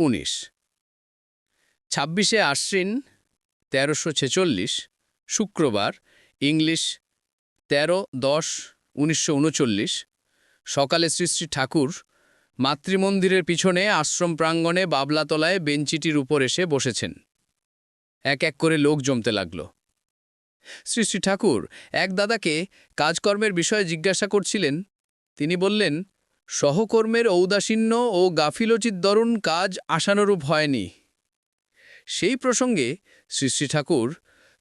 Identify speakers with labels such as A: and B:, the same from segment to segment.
A: উনিশ। ছাব্বিশে আশ্বিন, তেরোশো ছেচল্লিশ, শুক্রবার, ইংলিশ, তেরো দশ, উনিশশো সকালে শ্রী শ্রী ঠাকুর মাতৃমন্দিরের পিছনে আশ্রম প্রাঙ্গণে বাবলাতলায় বেঞ্চিটির উপর এসে বসেছেন। এক এক করে লোক জমতে লাগল। শ্রী শ্রী ঠাকুর, এক দাদাকে কাজকর্মের বিষয়ে জিজ্ঞাসা করছিলেন। তিনি বললেন সহকর্মের ঔদাসীন্য ও গাফিলচিত দরুণ কাজ আশানুরূপ হয়নি। সেই প্রসঙ্গে শ্রী ঠাকুর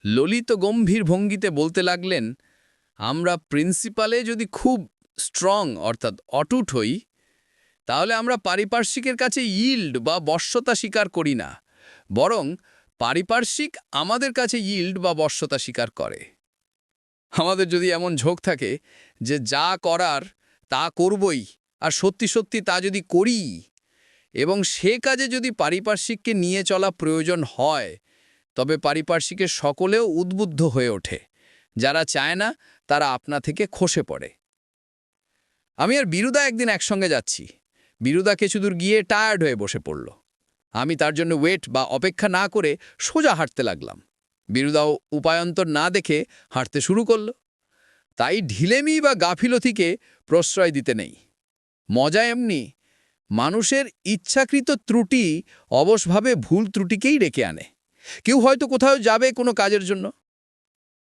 A: ললিত গম্ভীর ভঙ্গিতে বলতে লাগলেন, আমরা প্রিন্সিপালে যদি খুব স্ট্রং অর্থাৎ অটুট হই, তাহলে আমরা পারিপার্শ্বিকের কাছে ইল্ড বা বশ্যতা স্বীকার করি না, বরং পারিপার্শ্বিক আমাদের কাছে ইল্ড বা বশ্যতা স্বীকার করে। আমাদের যদি এমন ঝোঁক থাকে যে যা করার তা করবই আর সত্যি সত্যি তা যদি করি এবং সে কাজে যদি পারিপার্শ্বিককে নিয়ে চলা প্রয়োজন হয়, তবে পারিপার্শ্বিকের সকলেও উদ্বুদ্ধ হয়ে ওঠে। যারা চায় না, তারা আপনা থেকে খসে পড়ে। আমি আর বিরুদা একদিন একসঙ্গে যাচ্ছি। বিরুদা কিছুদূর গিয়ে টায়ার্ড হয়ে বসে পড়ল। আমি তার জন্য ওয়েট বা অপেক্ষা না করে সোজা হাঁটতে লাগলাম। বিরুদাও উপায়ন্তর না দেখে হাঁটতে শুরু করল। তাই ঢিলেমি বা গাফিলতিকে প্রশ্রয় দিতে নেই। মজা এমনি। মানুষের ইচ্ছাকৃত ত্রুটি অবশভাবে ভুল ত্রুটিকেই ডেকে আনে। কেউ হয়তো কোথাও যাবে কোনো কাজের জন্য।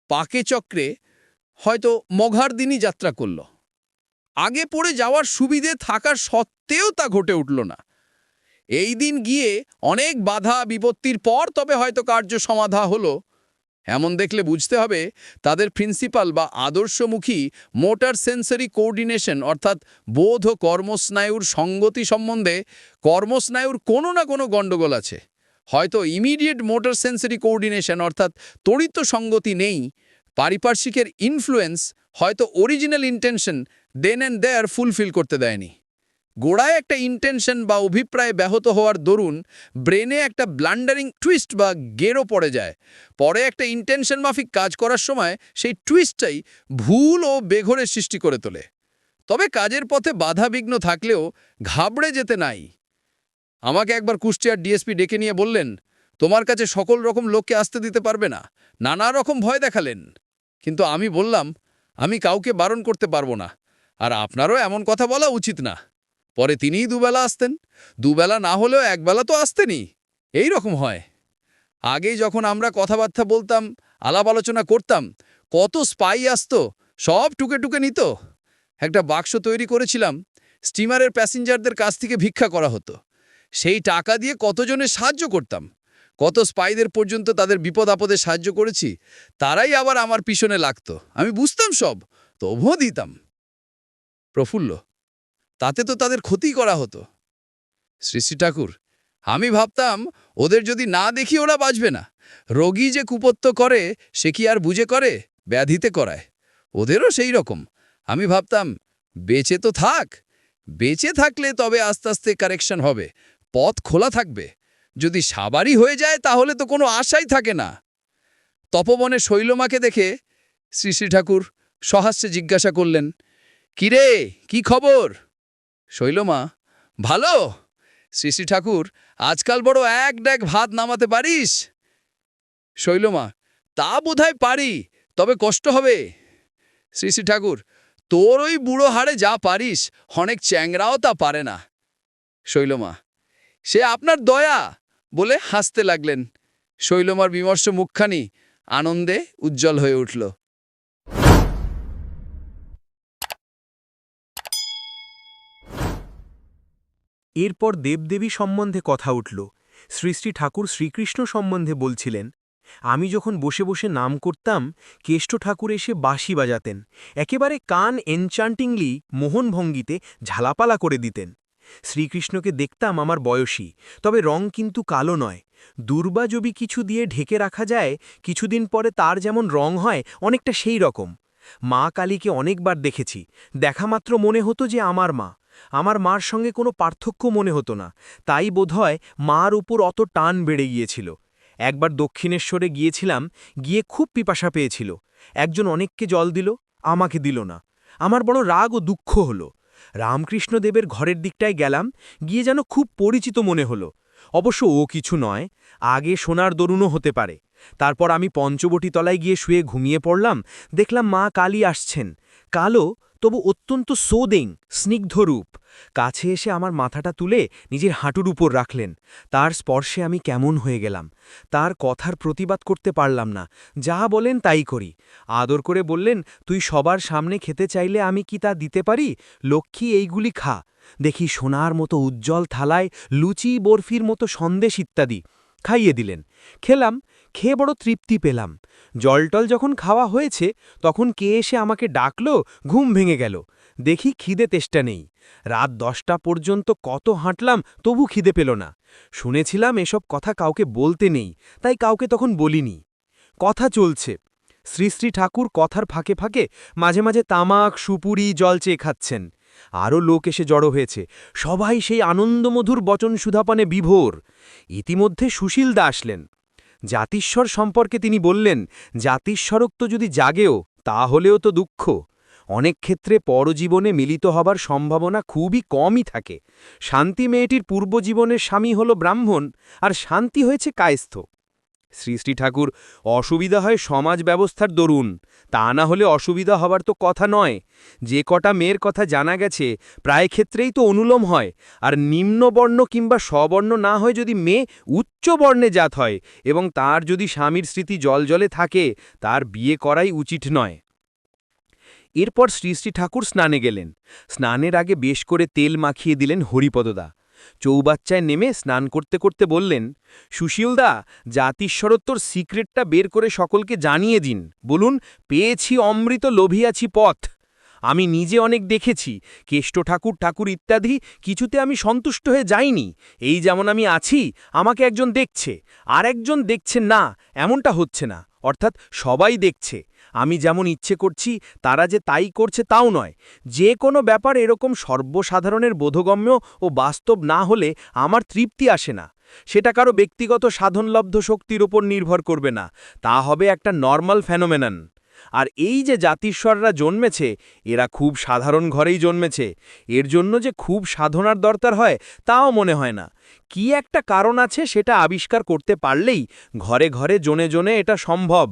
A: পাকে চক্রে হয়তো মঘার দিনই যাত্রা করল। আগে পড়ে যাওয়ার সুবিধে থাকার সত্ত্বেও তা ঘটে উঠল না। এই দিন গিয়ে অনেক বাধা বিপত্তির পর তবে হয়তো কার্য সমাধা হলো। এমন দেখলে বুঝতে হবে তাদের প্রিন্সিপাল বা আদর্শমুখী মোটর সেন্সরি কোঅর্ডিনেশন অর্থাৎ বোধ ও কর্মস্নায়ুর সঙ্গতি সম্বন্ধে কর্মস্নায়ুর কোনো না কোনো গণ্ডগোল আছে। হয়তো ইমিডিয়েট মোটর সেন্সরি কোঅর্ডিনেশন অর্থাৎ তড়িৎ সঙ্গতি নেই, পারিপার্শ্বিকের ইনফ্লুয়েন্স হয়তো original intention then and there fulfil করতে দেয়নি। গোড়ায় একটা ইন্টেনশন বা অভিপ্রায় ব্যাহত হওয়ার দরুন ব্রেনে একটা ব্লান্ডারিং টুইস্ট বা গেরো পড়ে যায়। পরে একটা ইন্টেনশন মাফিক কাজ করার সময় সেই টুইস্টটাই ভুল ও বেঘরের সৃষ্টি করে তোলে। তবে কাজের পথে বাধাবিঘ্ন থাকলেও ঘাবড়ে যেতে নাই। আমাকে একবার কুষ্টিয়ার ডিএসপি ডেকে নিয়ে বললেন, তোমার কাছে সকল রকম লোককে আসতে দিতে পারবে না, নানা রকম ভয় দেখালেন। কিন্তু আমি বললাম, আমি কাউকে বারণ করতে পারব না, আর আপনারও এমন কথা বলা উচিত না। পরে তিনিই দুবেলা আসতেন। দুবেলা না হলেও একবেলা তো আসতেনই। এই রকম হয়। আগে যখন আমরা কথাবার্তা বলতাম, আলাপ আলোচনা করতাম, কত স্পাই আসতো, সব টুকে টুকে নিত। একটা বাক্স তৈরি করেছিলাম, স্টিমারের প্যাসেঞ্জারদের কাছ থেকে ভিক্ষা করা হতো। সেই টাকা দিয়ে কতজনের সাহায্য করতাম? কত স্পাইদের পর্যন্ত তাদের বিপদ আপদে সাহায্য করেছি? তারাই আবার আমার পিছনে লাগতো। আমি বুঝতাম সব, তবুও দিতাম। প্রফুল্ল তাতে তো তাদের ক্ষতি করা হতো। শ্রী ঠাকুর, আমি ভাবতাম ওদের যদি না দেখি ওরা বাঁচবে না। রোগী যে কুপত্য করে, সে কি আর বুঝে করে? ব্যাধিতে করায়। ওদেরও সেই রকম। আমি ভাবতাম, বেঁচে তো থাক। বেঁচে থাকলে তবে আস্তে আস্তে কারেকশন হবে। পথ খোলা থাকবে। যদি সাবারই হয়ে যায়, তাহলে তো কোনো আশাই থাকে না। তপবনে শৈলমাকে দেখে শ্রী শ্রী ঠাকুর সহাস্যে জিজ্ঞাসা করলেন, কিরে, কি খবর? শৈলমা ভালো? শ্রী ঠাকুর, আজকাল বড় এক ড্যাক ভাত নামাতে পারিস? শৈলমা তা বোধহয় পারি, তবে কষ্ট হবে। শ্রী ঠাকুর, তোর ওই বুড়ো হাড়ে যা পারিস অনেক চ্যাংরাও তা পারে না। শৈলমা সে আপনার দয়া বলে হাসতে লাগলেন। শৈলমার বিমর্ষ মুখখানি আনন্দে উজ্জ্বল হয়ে উঠল।
B: এরপর দেবদেবী সম্বন্ধে কথা উঠল। শ্রী শ্রী ঠাকুর শ্রীকৃষ্ণ সম্বন্ধে বলছিলেন, আমি যখন বসে বসে নাম করতাম, কেষ্ট ঠাকুর এসে বাঁশি বাজাতেন, একেবারে কান এনচান্টিংলি মোহনভঙ্গিতে ঝালাপালা করে দিতেন। শ্রীকৃষ্ণকে দেখতাম আমার বয়সী, তবে রং কিন্তু কালো নয়। দুর্বা যদি কিছু দিয়ে ঢেকে রাখা যায়, কিছুদিন পরে তার যেমন রং হয়, অনেকটা সেই রকম। মা কালীকে অনেকবার দেখেছি, দেখা মাত্র মনে হতো যে আমার মা। আমার মার সঙ্গে কোনো পার্থক্য মনে হতো না। তাই বোধহয় মার উপর অত টান বেড়ে গিয়েছিল। একবার দক্ষিণেশ্বরে গিয়েছিলাম, গিয়ে খুব পিপাসা পেয়েছিল। একজন অনেককে জল দিল, আমাকে দিল না। আমার বড় রাগ ও দুঃখ হলো। রামকৃষ্ণদেবের ঘরের দিকটায় গেলাম, গিয়ে যেন খুব পরিচিত মনে হলো। অবশ্য ও কিছু নয়, আগে সোনার দরুণও হতে পারে। তারপর আমি পঞ্চবটি তলায় গিয়ে শুয়ে ঘুমিয়ে পড়লাম, দেখলাম মা কালী আসছেন। কালো, তবু অত্যন্ত সোদেং স্নিগ্ধরূপ কাছে এসে আমার মাথাটা তুলে নিজের হাঁটুর উপর রাখলেন। তার স্পর্শে আমি কেমন হয়ে গেলাম। তার কথার প্রতিবাদ করতে পারলাম না। যা বলেন তাই করি। আদর করে বললেন, তুই সবার সামনে খেতে চাইলে আমি কি তা দিতে পারি? লক্ষ্মী, এইগুলি খা। দেখি সোনার মতো উজ্জ্বল থালায় লুচি, বরফির মতো সন্দেশ ইত্যাদি। খাইয়ে দিলেন। খেলাম। খেয়ে বড় তৃপ্তি পেলাম। জলটল যখন খাওয়া হয়েছে, তখন কে এসে আমাকে ডাকল, ঘুম ভেঙে গেল। দেখি খিদে তেষ্টা নেই। রাত দশটা পর্যন্ত কত হাঁটলাম, তবু খিদে পেল না। শুনেছিলাম এসব কথা কাউকে বলতে নেই, তাই কাউকে তখন বলিনি। কথা চলছে। শ্রী শ্রী ঠাকুর কথার ফাঁকে ফাঁকে মাঝে মাঝে তামাক, সুপুরি, জল চেয়ে খাচ্ছেন। আরও লোক এসে জড়ো হয়েছে। সবাই সেই আনন্দমধুর বচন সুধাপানে বিভোর। ইতিমধ্যে সুশীলদা আসলেন। জাতিস্বর সম্পর্কে তিনি বললেন জাতিস্বরক তো যদি জাগেও তা হলেও তো দুঃখ। অনেক ক্ষেত্রে পরজীবনে মিলিত হবার সম্ভাবনা খুবই কমই থাকে। শান্তি মেয়েটির পূর্বজীবনের স্বামী হল ব্রাহ্মণ, আর শান্তি হয়েছে কায়স্থ। শ্রী ঠাকুর, অসুবিধা হয় সমাজ ব্যবস্থার দরুন, তা না হলে অসুবিধা হবার তো কথা নয়। যে কটা মেয়ের কথা জানা গেছে, প্রায় ক্ষেত্রেই তো অনুলোম হয়। আর নিম্নবর্ণ কিংবা স্ববর্ণ না হয় যদি মেয়ে উচ্চ বর্ণে জাত হয়, এবং তার যদি স্বামীর স্মৃতি জলজলে থাকে, তার বিয়ে করাই উচিত নয়। এরপর শ্রী ঠাকুর স্নানে গেলেন। স্নানের আগে বেশ করে তেল মাখিয়ে দিলেন হরিপদদা। চৌবাচ্চায় নেমে স্নান করতে করতে বললেন, সুশীলদা জাতিস্বরত্বর সিক্রেটটা বের করে সকলকে জানিয়ে দিন। বলুন, পেয়েছি অমৃত লোভিয়াছি পথ। আমি নিজে অনেক দেখেছি, কেষ্ট ঠাকুর ঠাকুর ইত্যাদি, কিছুতে আমি সন্তুষ্ট হয়ে যাইনি। এই যেমন আমি আছি, আমাকে একজন দেখছে। আর একজন দেখছে না, এমনটা হচ্ছে না। অর্থাৎ সবাই দেখছে। আমি যেমন ইচ্ছে করছি, তারা যে তাই করছে তাও নয়। যে কোনো ব্যাপার এরকম সর্বসাধারণের বোধগম্য ও বাস্তব না হলে আমার তৃপ্তি আসে না। সেটা কারও ব্যক্তিগত সাধনলব্ধ শক্তির ওপর নির্ভর করবে না। তা হবে একটা নর্মাল ফ্যানোমেনন আর এই যে জাতিস্বররা জন্মেছে, এরা খুব সাধারণ ঘরেই জন্মেছে। এর জন্য যে খুব সাধনার দরকার হয়, তাও মনে হয় না। কি একটা কারণ আছে সেটা আবিষ্কার করতে পারলেই ঘরে ঘরে জনে জনে এটা সম্ভব।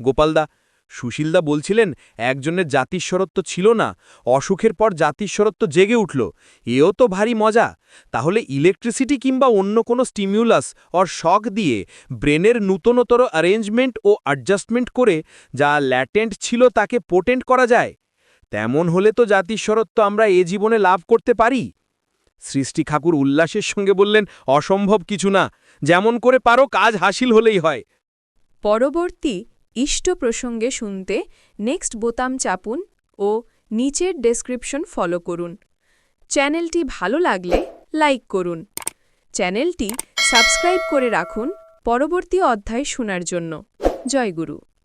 B: গোপালদা সুশীলদা বলছিলেন, একজনের জাতিস্বরত্ব ছিল না, অসুখের পর জাতিস্বরত্ব জেগে উঠল, এও তো ভারী মজা। তাহলে ইলেকট্রিসিটি কিংবা অন্য কোনো স্টিমিউলাস অর শক দিয়ে ব্রেনের নূতনতর অ্যারেঞ্জমেন্ট ও অ্যাডজাস্টমেন্ট করে যা ল্যাটেন্ট ছিল তাকে পোটেন্ট করা যায়। তেমন হলে তো জাতিস্বরত্ব আমরা এ জীবনে লাভ করতে পারি। সৃষ্টি ঠাকুর উল্লাসের সঙ্গে বললেন, অসম্ভব কিছু না, যেমন করে পারো কাজ হাসিল হলেই হয়।
C: পরবর্তী ইষ্ট প্রসঙ্গে শুনতে নেক্সট বোতাম চাপুন ও নিচের ডেসক্রিপশন ফলো করুন। চ্যানেলটি ভালো লাগলে লাইক করুন। চ্যানেলটি সাবস্ক্রাইব করে রাখুন। পরবর্তী অধ্যায় শোনার জন্য। জয় গুরু।